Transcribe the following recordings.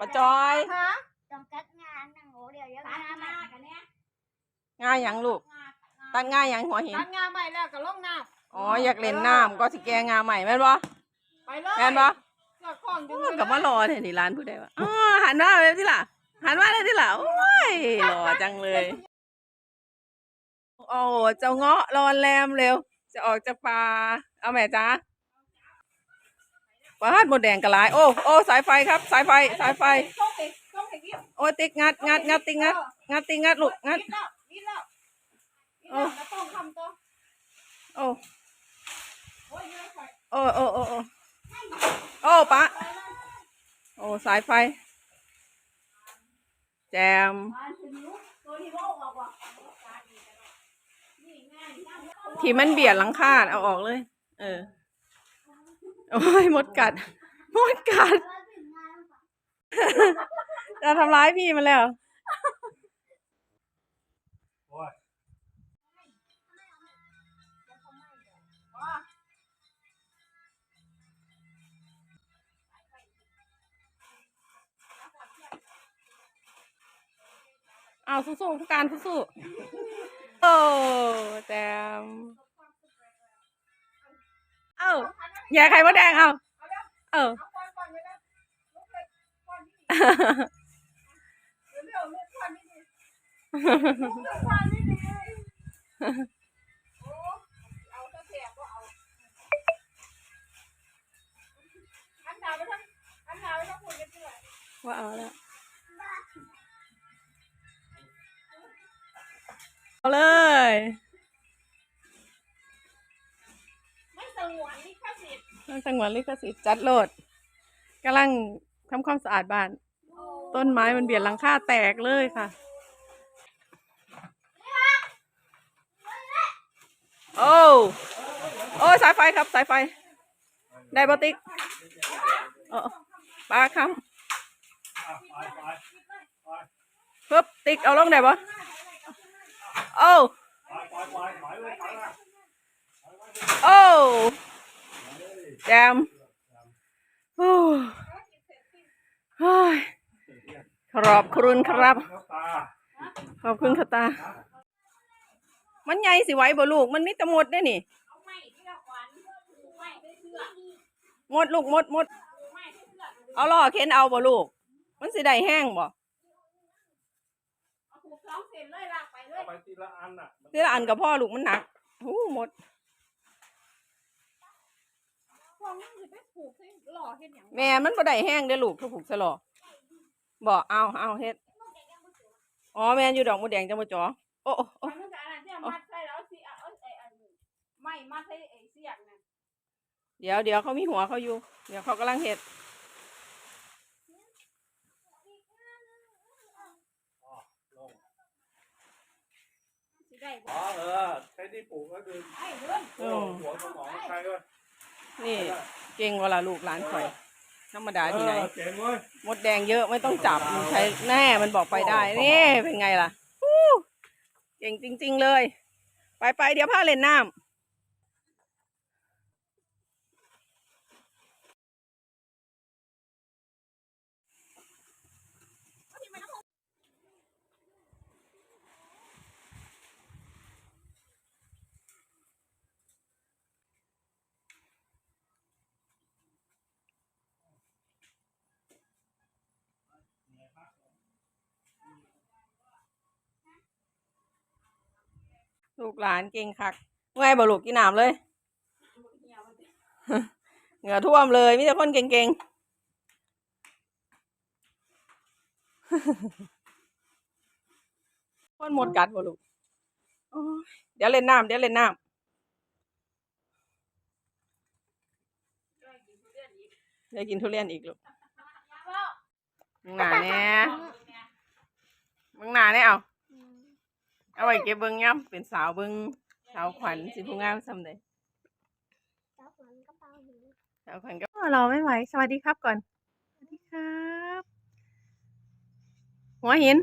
ปะจอย ฮะต้องกัดงานนั่งโหเดี๋ยวเดี๋ยวตัดงานหน้ามากันเนี่ยง่ายหยังลูกตัดง่ายหยังหัวหิน ตัดงานใหม่แล้วก็ลงน้อ๋ออยากเล่นน้ำก็สิแกงาใหม่แม่นบ่ำไปเลยแม่นบ่เจ้าของอยู่โอ้ยกับว่ารอเถอะนี่ร้านผู้ใดวะอ๋อหันมาเลยที่ล่ะหันมาเลยที่ล่ะโอ้ยหล่อจังเลย โอ้เจ้าเงาะรอนแรมเร็ว จะออกจากป่าเอาแม่จ้า ปาดหมดแดงกระลาย โอ้โอ้สายไฟครับ สายไฟสายไฟ ต้องติดต้องติดกิ๊บโอ้ยติ๊กงัดงัดงัดติ๊กงัดงัดติ๊กงัดลูกงัดวิดแล้ววิดแล้ววิดโอ้แล้วแล้วต้องทำตัวโอ้โอ้ยเยอะไปโอ้โอ้โอ้โอ้โอ้ปะโอ้สายไฟ แจมมาถึงนิ้ตัวที่โลกออกว่ะที่มันเบียดหลังคาเอาออกเลย เออ โอ้ยมดกัด มดกัด จะทำร้ายพี่มันแล้ว เอาสู้ๆผู้การสู้ๆโอ้แจมเอ้า แย่ไข่มดแดงเอาเออเอาควันก่อนไว้นะลุกเลยควันนี่เร็วๆลุกควันนี่ดิลุกควันนี่ดิโอ้เอาเอาอันหนาไปทั้งอันหนาไปทั้งคนกันด้วยว่าเอาแล้วเอาเลย ต้องจังหวัดลิขสิทธิ์จัดโหลดกำลังทำความสะอาดบ้าน ต้นไม้มันเบียดหลังคาแตกเลยค่ะ โอ้โอ้สายไฟครับสายไฟ ได้บอติกปลาคำปึ๊บติ๊กเอาลงได้ปะโอ้โอ้ จมโอ้เฮ้ยขอบคุณครับ ขอบคุณค่ะตา มันใหญ่สิไหว้บ่ลูก มันมีแตะมดได้นี่เอาไม้ที่เราขวัญไม้ด้วยเชือกมดลูกมดมดไม้ด้วยเชือกเอาล่อเข็นเอาบ่ลูก มันสิได้แห้งบ่เอาผูกสองเส้นเลยลากไปเลยไปทีละอันน่ะทีละอันกับพ่อลูกมันหนักหูหมด พวกนี้สิไปผูกให้หล่อเห็นอย่างแม่มันบ่ได้แห้งเด้อลูกถ้าผูกสลอบ่เอาเอาเฮ็ดอ๋อแม่นอยู่ดอกมดแดงจังบ่จ๋อโอ้โอ้โอ้มันจะอะไรที่เอามัดใส่แล้วสิเอาไอ้อันไม่มัดใส่ไอ้เสียงนั่นเดี๋ยวเดี๋ยวเขามีหัวเขาอยู่ เดี๋ยวเขากำลังเฮ็ดสิได้บ่อ๋อเออใช้ที่ปลูกก็คือไอ้เรื่องโอ้หัวสมองใครก็ นี่เก่งเวลาลูกหลานข่อยธรรมดาที่ไหนเออเจ๋งเว้ยมดแดงเยอะไม่ต้องจับมันใช้แน่มันบอกไปได้นี่เป็นไงล่ะฮู้เก่งจริง ๆเลย ไปไปเดี๋ยวพาเล่นน้ำ ลูกหลานเก่งคักไงบ่ลูกกินน้ำเลยเหงื่อท่วมเลยมีแต่คนเก่งๆคนหมดกัดบ่ลูกโอ้ยเดี๋ยวเล่นน้ำเดี๋ยวเล่นน้ำเดี๋ยวกินทุเรียนอีกลูกมึงหนาแน่มึงหนาแน่เอา เอาไว้เก็บเบิ้งย่ำเป็นสาวเบิ้งสาวขวัญสิผู้งามซำเลยจัมันกระเปาหูสาวขวัญก็รอไม่ไหว สวัสดีครับก่อน สวัสดีครับ หัวหิน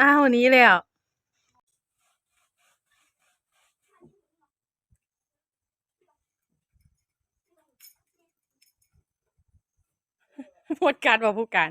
อ้าวหนี้แล้วหมดการบอกผู้การ